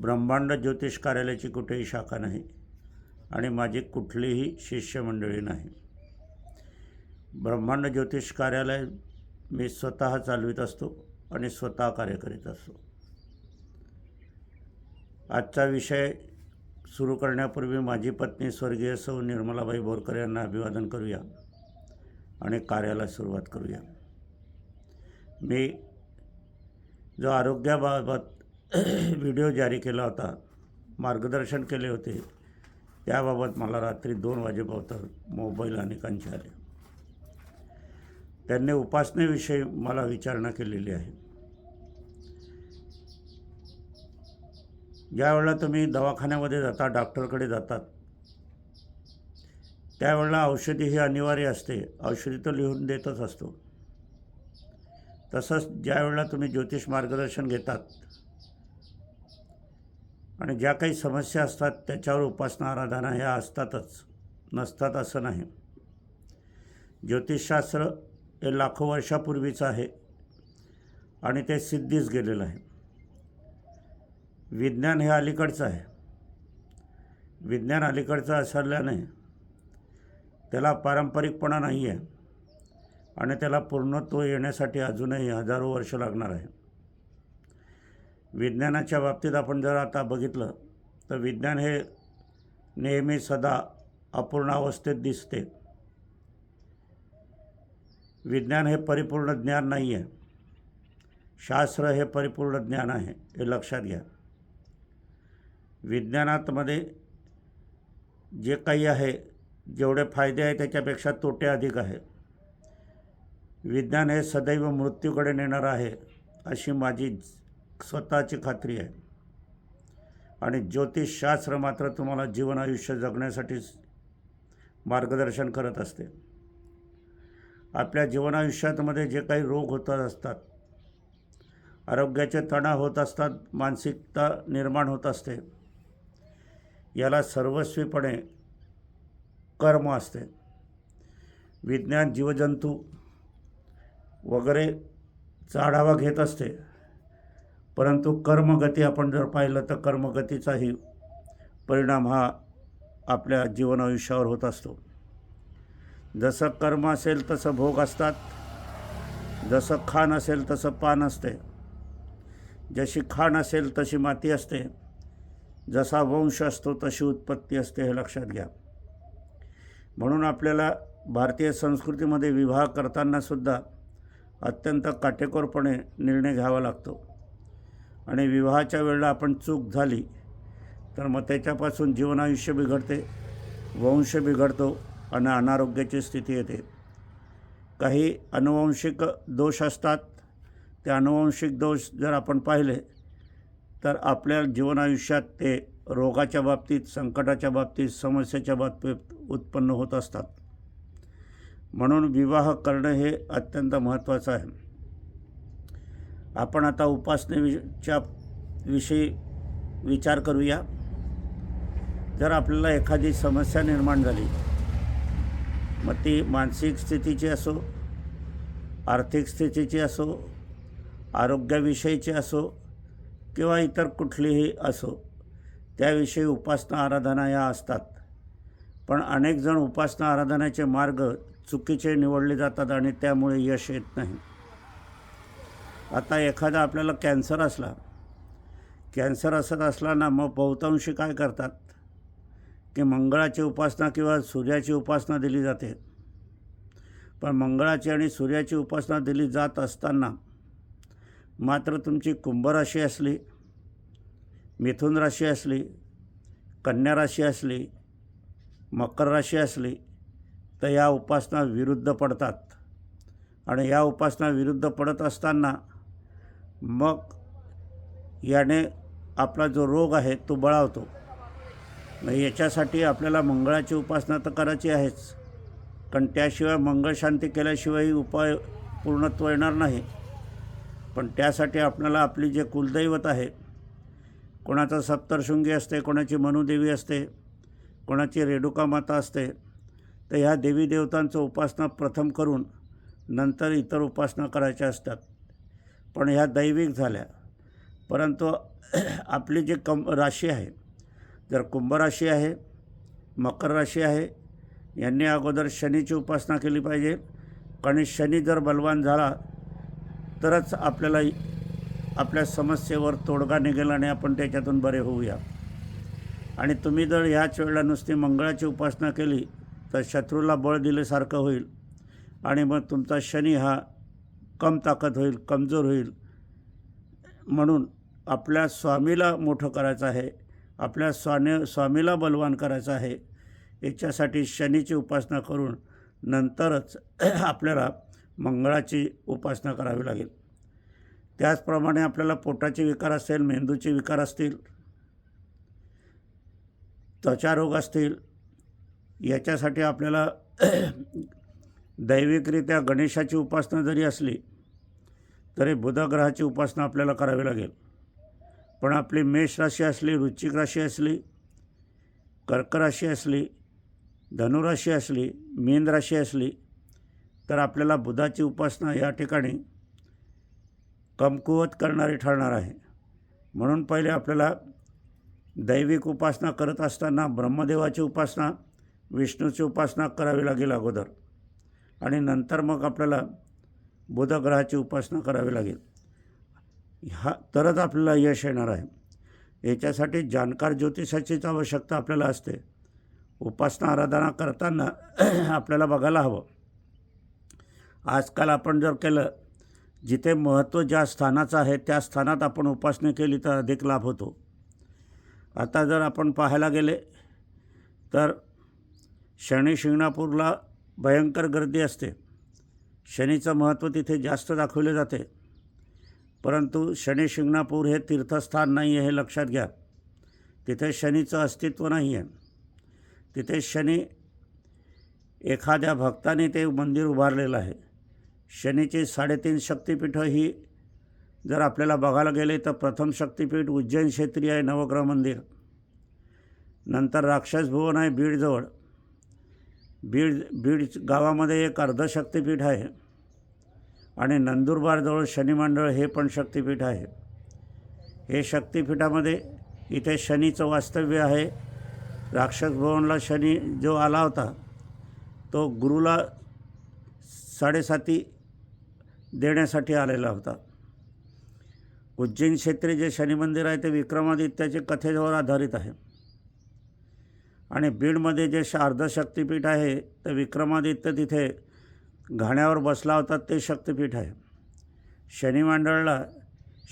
ब्रह्मांड ज्योतिष कार्यालयाची कुठेही शाखा नाही आणि माझी कुठलीही शिष्यमंडळी नाही. ब्रह्मांड ज्योतिष कार्यालय मी स्वतः चालवित असतो आणि स्वतः कार्य करीत असतो. आजचा विषय सुरू करण्यापूर्वी माझी पत्नी स्वर्गीय सौ निर्मलाबाई बोरकर यांना अभिवादन करूया आणि कार्याला सुरुवात करूया. मी जो आरोग्याबाबत व्हिडिओ जारी केला होता मार्गदर्शन केले होते. त्याबाबत मला रात्री दोन वाजेपर्यंत मोबाईल अनेकांचे आले. त्यांनी उपासनेविषयी मला विचारणा केलेली आहे. ज्यावेळेला तुम्ही दवाखान्यामध्ये जाता डॉक्टरकडे जातात त्यावेळेला औषधी ही अनिवार्य असते. औषधी तर लिहून देतच असतो. तसंच ज्यावेळेला तुम्ही ज्योतिष मार्गदर्शन घेतात आणि ज्या काही समस्या असतात त्याच्यावर उपासना आराधना ह्या असतातच नसतात असं नाही. ज्योतिषशास्त्र हे लाखो वर्षापूर्वीचं आहे आणि ते सिद्धीच गेलेलं आहे. विज्ञान हे अलीकडचं आहे. विज्ञान अलीकडचं असल्याने त्याला पारंपरिकपणा नाही आहे आणि त्याला पूर्णत्व येण्यासाठी अजूनही हजारो वर्ष लागणार आहे. विज्ञानाच्या बाबतीत आपण जर आता बघितलं तर विज्ञान हे नेहमी सदा अपूर्णावस्थेत दिसते. विज्ञान हे परिपूर्ण ज्ञान नाही आहे शास्त्र हे परिपूर्ण ज्ञान आहे हे लक्षात घ्या. विज्ञानातमध्ये जे काही आहे जेवढे फायदे आहे त्याच्यापेक्षा तोटे अधिक आहे. विज्ञान हे सदैव मृत्यूकडे नेणारं आहे अशी माझी स्वतःची खात्री आहे. आणि ज्योतिषशास्त्र मात्र तुम्हाला जीवन आयुष्य जगण्यासाठीच मार्गदर्शन करत असते. आपल्या जीवनायुष्यातमध्ये जे काही रोग होत असतात आरोग्याचे तणाव होत असतात मानसिकता निर्माण होत असते याला सर्वस्वीपणे कर्म असते. विज्ञान जीवजंतू वगैरेचा आढावा घेत असते. परंतु कर्मगती आपण जर पाहिलं तर कर्मगतीचाही परिणाम हा आपल्या जीवन आयुष्यावर होत असतो. जसं कर्म असेल तसं भोग असतात. जसं खाण असेल तसं पान असते. जशी खाण असेल तशी माती असते. जसा वंश असतो तशी उत्पत्ती असते हे लक्षात घ्या. म्हणून आपल्याला भारतीय संस्कृतीमध्ये विवाह करतानासुद्धा अत्यंत काटेकोरपणे निर्णय घ्यावा लागतो. आणि विवाहाच्या वेळेला आपण चूक झाली तर मग त्याच्यापासून जीवनायुष्य बिघडते वंश बिघडतो आणि अनारोग्याची स्थिती येते. काही अनुवंशिक दोष असतात. ते अनुवंशिक दोष जर आपण पाहिले तर आपल्या जीवनायुष्यात ते रोगाच्या बाबतीत संकटाच्या बाबतीत समस्येच्या बाबतीत उत्पन्न होत असतात. म्हणून विवाह करणं हे अत्यंत महत्त्वाचं आहे. आपण आता उपासनेच्या विषयी विचार करूया. जर आपल्याला एखादी समस्या निर्माण झाली मग ती मानसिक स्थितीची असो आर्थिक स्थितीची असो आरोग्याविषयीची असो किंवा इतर कुठलीही असो त्याविषयी उपासना आराधना या असतात. पण अनेक जण उपासना आराधनाचे मार्ग चुकीचे निवडले जातात आणि त्यामुळे यश येत नाही. आता एखादा आपल्याला कॅन्सर असला कॅन्सर असत असलाना मग बहुतांशी काय करतात? की मंगळाची उपासना किंवा सूर्याची उपासना दिली जाते. पण मंगळाची आणि सूर्याची उपासना दिली जात असताना मात्र तुमची कुंभराशी असली मिथुन राशी असली कन्या राशी असली मकर राशी असली तर या उपासना विरुद्ध पडतात. आणि या उपासना विरुद्ध पडत असताना मग याने आपला जो रोग आहे तो बळावतो. मग याच्यासाठी आपल्याला मंगळाची उपासना तर करायची आहेच. कारण त्याशिवाय मंगळशांती केल्याशिवायही उपाय पूर्णत्व येणार नाही. पण त्यासाठी आपल्याला आपली जे कुलदैवत आहे कोणाचा सप्तरशृंगी असते कोणाची मनुदेवी असते कोणाची रेणुका माता असते तर ह्या देवी देवतांचं उपासना प्रथम करून नंतर इतर उपासना करायच्या असतात. पण ह्या दैविक झाल्या. परंतु आपली जी कम राशी आहे जर कुंभ राशी आहे मकर राशी आहे यांनी अगोदर शनीची उपासना केली पाहिजे. कारण शनी जर बलवान झाला तरच आपल्याला आपल्या समस्येवर तोडगा निघेल आणि आपण त्याच्यातून बरे होऊया. आणि तुम्ही जर ह्याच वेळेला नुसती मंगळाची उपासना केली तर शत्रूला बळ दिल्यासारखं होईल. आणि मग तुमचा शनी हा कम ताकद होईल कमजोर होईल. म्हणून आपल्या स्वामीला मोठं करायचं आहे आपल्या स्वाने स्वामीला बलवान करायचं आहे याच्यासाठी शनीची उपासना करून नंतरच आपल्याला मंगळाची उपासना करावी लागेल. त्याचप्रमाणे आपल्याला पोटाचे विकार असेल मेंदूचे विकार असतील त्वचारोग असतील याच्यासाठी आपल्याला दैविकरित्या गणेशाची उपासना जरी असली तरी बुधग्रहाची उपासना आपल्याला करावी लागेल. पण आपली मेष राशी असली वृश्चिक राशी असली कर्क राशी असली धनुराशी असली मीन राशी असली तर आपल्याला बुधाची उपासना या ठिकाणी कमकुवत करणारी ठरणार आहे. म्हणून पहिले आपल्याला दैविक उपासना करत असताना ब्रह्मदेवाची उपासना विष्णूची उपासना करावी लागेल अगोदर. आणि नंतर मग आपल्याला बुधग्रहाची उपासना करावी लागेल. हा तरच आपल्याला यश येणार आहे. याच्यासाठी जाणकार ज्योतिषाचीच आवश्यकता आपल्याला असते. उपासना आराधना करताना आपल्याला बघायला हवं. आजकाल आपण जर केलं जिथे महत्त्व ज्या स्थानाचं आहे त्या स्थानात आपण उपासना केली तर अधिक लाभ होतो. आता जर आपण पाहायला गेले तर शनी शिंगणापूरला भयंकर गर्दी असते. शनीचं महत्त्व तिथे जास्त दाखवले जाते. परंतु शनी शिंगणापूर हे तीर्थस्थान नाही आहे हे लक्षात घ्या. तिथे शनीचं अस्तित्व नाही आहे. तिथे शनी एखाद्या भक्ताने ते मंदिर उभारलेलं आहे. शनीची साडेतीन शक्तिपीठं ही जर आपल्याला बघायला गेले तर प्रथम शक्तिपीठ उज्जैन क्षेत्रीय आहे नवग्रह मंदिर. नंतर राक्षस भुवन आहे बीडजवळ. बीड बीड गावामध्ये एक अर्ध शक्तिपीठ आहे. आणि नंदुरबारजवळ शनिमंडळ हे पण शक्तिपीठ आहे. हे शक्तिपीठामध्ये इथे शनीचं वास्तव्य आहे. राक्षस भवनला शनी जो आला होता तो गुरुला साडेसाती देण्यासाठी आलेला होता. उज्जैन क्षेत्री जे शनी मंदिर आहे ते विक्रमादित्याच्या कथेवर आधारित आहे. आणि बीडमध्ये जे शारदा शक्तिपीठ आहे तर विक्रमादित्य तिथे घाण्यावर बसला होता ते शक्तिपीठ आहे. शनी मांडळला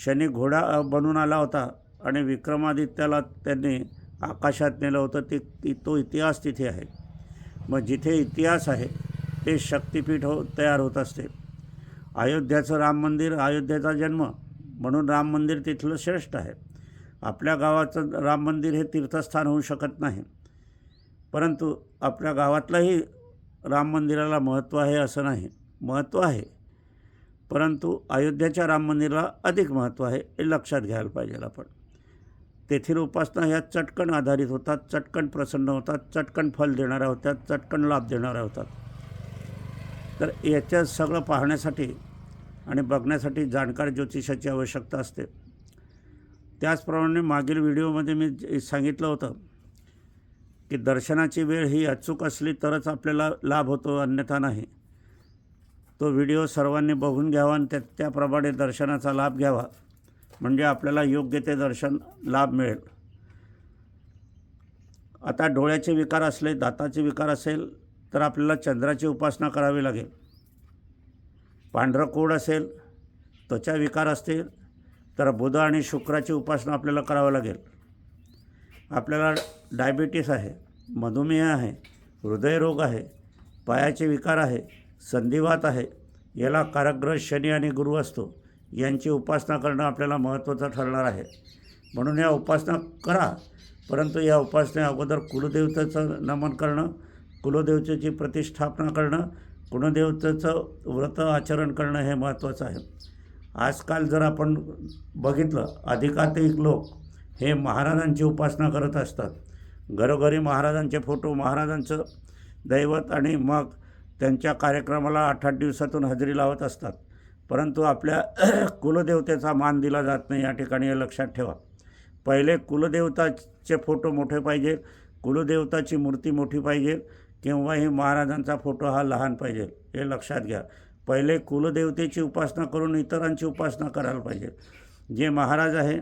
शनी घोडा बनून आला होता आणि विक्रमादित्याला त्यांनी आकाशात नेलं होतं. ते ती तो इतिहास तिथे आहे. मग जिथे इतिहास आहे ते शक्तिपीठ हो तयार होत असते. अयोध्याचं राम मंदिर अयोध्येचा जन्म म्हणून राम मंदिर तिथलं श्रेष्ठ आहे. आपल्या गावाचं राम मंदिर हे तीर्थस्थान होऊ शकत नाही. परंतु आपल्या गावातलंही राम मंदिराला महत्त्व आहे असं नाही. महत्त्व आहे. परंतु अयोध्येच्या राम मंदिराला अधिक महत्त्व आहे हे लक्षात घ्यायला पाहिजे आपण. तेथील उपासना ह्या चटकन आधारित होतात चटकन प्रसन्न होतात चटकन फल देणाऱ्या होतात चटकन लाभ देणाऱ्या होतात. तर याच्या सगळं पाहण्यासाठी आणि बघण्यासाठी जाणकार ज्योतिषाची आवश्यकता असते. त्याचप्रमाणे मागील व्हिडिओमध्ये मी सांगितलं होतं की दर्शनाची वेळ ही अचूक असली तरच आपल्याला लाभ होतो अन्यथा नाही. तो व्हिडिओ सर्वांनी बघून घ्यावा आणि त्या त्याप्रमाणे दर्शनाचा लाभ घ्यावा. म्हणजे आपल्याला योग्य ते दर्शन लाभ मिळेल. आता डोळ्याचे विकार असले दाताचे विकार असेल तर आपल्याला चंद्राची उपासना करावी लागेल. पांढरं कोड असेल त्वचा विकार असतील तर बुध आणि शुक्राची उपासना आपल्याला करावं लागेल. आपल्याला डायबिटीस आहे मधुमेह आहे हृदयरोग आहे पायाचे विकार आहे संधिवात आहे याला काराग्रह शनी आणि गुरु असतो यांची उपासना करणं आपल्याला महत्त्वाचं ठरणार आहे. म्हणून या उपासना करा परंतु या उपासने अगोदर कुलदेवतेचं नमन करणं कुलदेवतेची प्रतिष्ठापना करणं कुलदेवतेचं व्रत आचरण करणं हे महत्त्वाचं आहे. आजकाल जर आपण बघितलं अधिकाधिक लोक हे महाराजांची उपासना करत असतात. घरोघरी महाराजांचे फोटो महाराजांचं दैवत आणि मग त्यांच्या कार्यक्रमाला आठ आठ दिवसातून हजेरी लावत असतात. परंतु आपल्या कुलदेवतेचा मान दिला जात नाही या ठिकाणी हे लक्षात ठेवा. पहिले कुलदेवताचे फोटो मोठे पाहिजे कुलदेवताची मूर्ती मोठी पाहिजे किंवाही महाराजांचा फोटो हा लहान पाहिजे हे लक्षात घ्या. पहिले कुलदेवतेची उपासना करून इतरांची उपासना करायला पाहिजे. जे महाराज आहे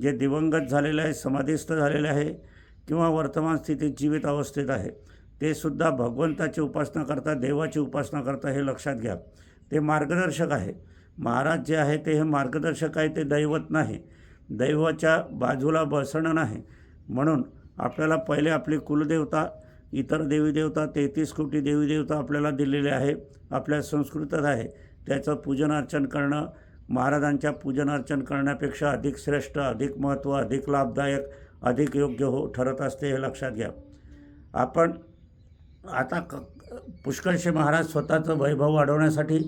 जे दिवंगत झालेले आहे समाधिस्थ झालेले आहे किंवा वर्तमान स्थितीत जीवित अवस्थेत आहे ते सुद्धा भगवंताची उपासना करता देवाची उपासना करता हे लक्षात घ्या. ते मार्गदर्शक आहे. महाराज जे आहे ते हे मार्गदर्शक आहे ते दैवत नाही. दैवाच्या बाजूला बसणं नाही. म्हणून आपल्याला पहिले आपली कुलदेवता इतर देवी देवता तेहतीस कोटी देवी देवता आपल्याला दिलेले आहे आपल्या संस्कृतात आहे. त्याचं पूजन अर्चन करणं महाराजांच्या पूजन अर्चन करण्यापेक्षा अधिक श्रेष्ठ अधिक महत्त्व अधिक लाभदायक अधिक योग्य हो ठरत असते हे लक्षात घ्या. आपण आता क पुष्कळशे महाराज स्वतःचं वैभव वाढवण्यासाठी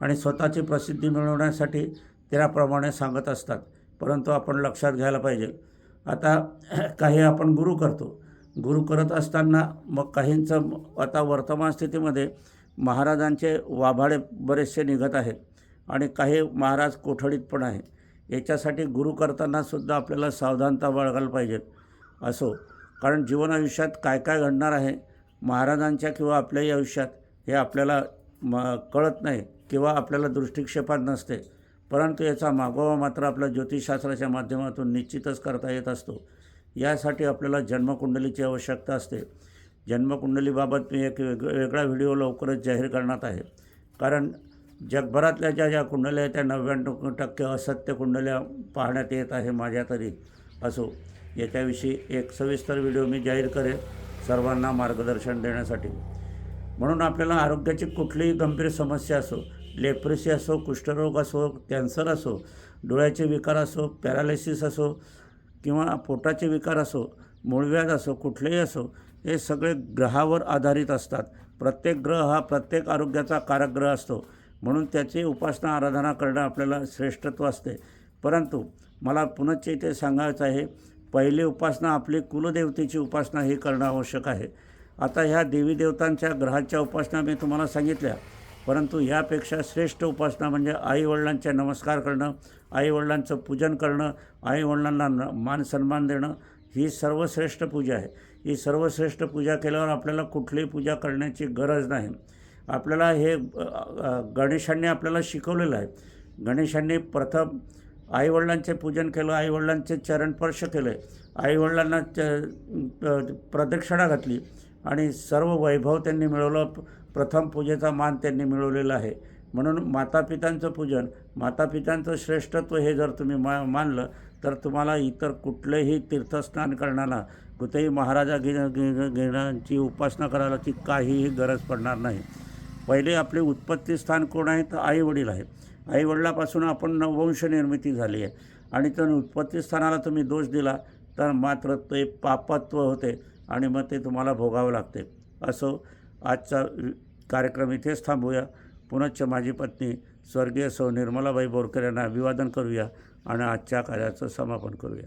आणि स्वतःची प्रसिद्धी मिळवण्यासाठी त्याप्रमाणे सांगत असतात परंतु आपण लक्षात घ्यायला पाहिजे. आता काही आपण गुरु करतो. गुरु करत असताना मग काहींचं आता वर्तमान स्थितीमध्ये महाराजांचे वाभाडे बरेचसे निघत आहेत. आणि काही महाराज कोठडीत पण आहे याच्यासाठी गुरु करतानासुद्धा आपल्याला सावधानता बाळगायला पाहिजे असो. कारण जीवन आयुष्यात काय काय घडणार आहे महाराजांच्या किंवा आपल्याही आयुष्यात हे आपल्याला म कळत नाही किंवा आपल्याला दृष्टिक्षेपात नसते. परंतु याचा मागोवा मात्र आपल्या ज्योतिषशास्त्राच्या माध्यमातून निश्चितच करता येत असतो. यासाठी आपल्याला जन्मकुंडलीची आवश्यकता असते. जन्मकुंडलीबाबत मी एक वेग वेगळा व्हिडिओ लवकरच जाहीर करण्यात आहे. कारण जगभरातल्या ज्या ज्या कुंडल्या आहेत त्या नव्याण्णव टक्के असत्य कुंडल्या पाहण्यात येत आहे माझ्या तरी असो. याच्याविषयी एक सविस्तर व्हिडिओ मी जाहीर करेन सर्वांना मार्गदर्शन देण्यासाठी. म्हणून आपल्याला आरोग्याची कुठलीही गंभीर समस्या असो लेप्रेसी असो कुष्ठरोग असो कॅन्सर असो डोळ्याचे विकार असो पॅरालिसिस असो किंवा पोटाचे विकार असो मूळव्याध असो कुठलेही असो हे सगळे ग्रहावर आधारित असतात. प्रत्येक ग्रह हा प्रत्येक आरोग्याचा कारक ग्रह असतो. म्हणून त्याची उपासना आराधना करणं आपल्याला श्रेष्ठत्व असते. परंतु मला पुनश्च इथे सांगायचं आहे पहिली उपासना आपली कुलदेवतेची उपासना ही करणं आवश्यक आहे. आता ह्या देवी देवतांच्या ग्रहाच्या उपासना मी तुम्हाला सांगितल्या. परंतु यापेक्षा श्रेष्ठ उपासना म्हणजे आईवडिलांचे नमस्कार करणं आईवडिलांचं पूजन करणं आईवडिलांना मान सन्मान देणं ही सर्वश्रेष्ठ पूजा आहे. ही सर्वश्रेष्ठ पूजा केल्यावर आपल्याला कुठलीही पूजा करण्याची गरज नाही. आपल्याला हे गणेशांनी आपल्याला शिकवलेलं आहे गणेशांनी प्रथम आईवडिलांचे पूजन केलं आईवडिलांचे चरणस्पर्श केले आईवडिलांना च प्रदक्षिणा घातली आणि सर्व वैभव त्यांनी मिळवलं प्रथम पूजेचा मान त्यांनी मिळवलेला आहे म्हणून मातापित्यांचं पूजन मातापित्यांचं श्रेष्ठत्व हे जर तुम्ही मा मानलं तर तुम्हाला इतर कुठलेही तीर्थस्नान करण्याला कुठेही महाराजा घेण्या घेण्याची उपासना करायला ती काहीही गरज पडणार नाही पहिले आपले उत्पत्ती स्थान कोण आहे? तर आईवडील आहे आईवडिलापासून आपण नववंश निर्मिती झाली आहे. आणि तर उत्पत्ती स्थानाला तुम्ही दोष दिला तर मात्र ते पापत्व होते आणि मग ते तुम्हाला भोगावं लागते. असो आजचा कार्यक्रम इथेच थांबूया. पुनश्च माझी पत्नी स्वर्गीय सौ निर्मलाबाई बोरकर यांना अभिवादन करूया आणि आजच्या कार्याचं समापन करूया.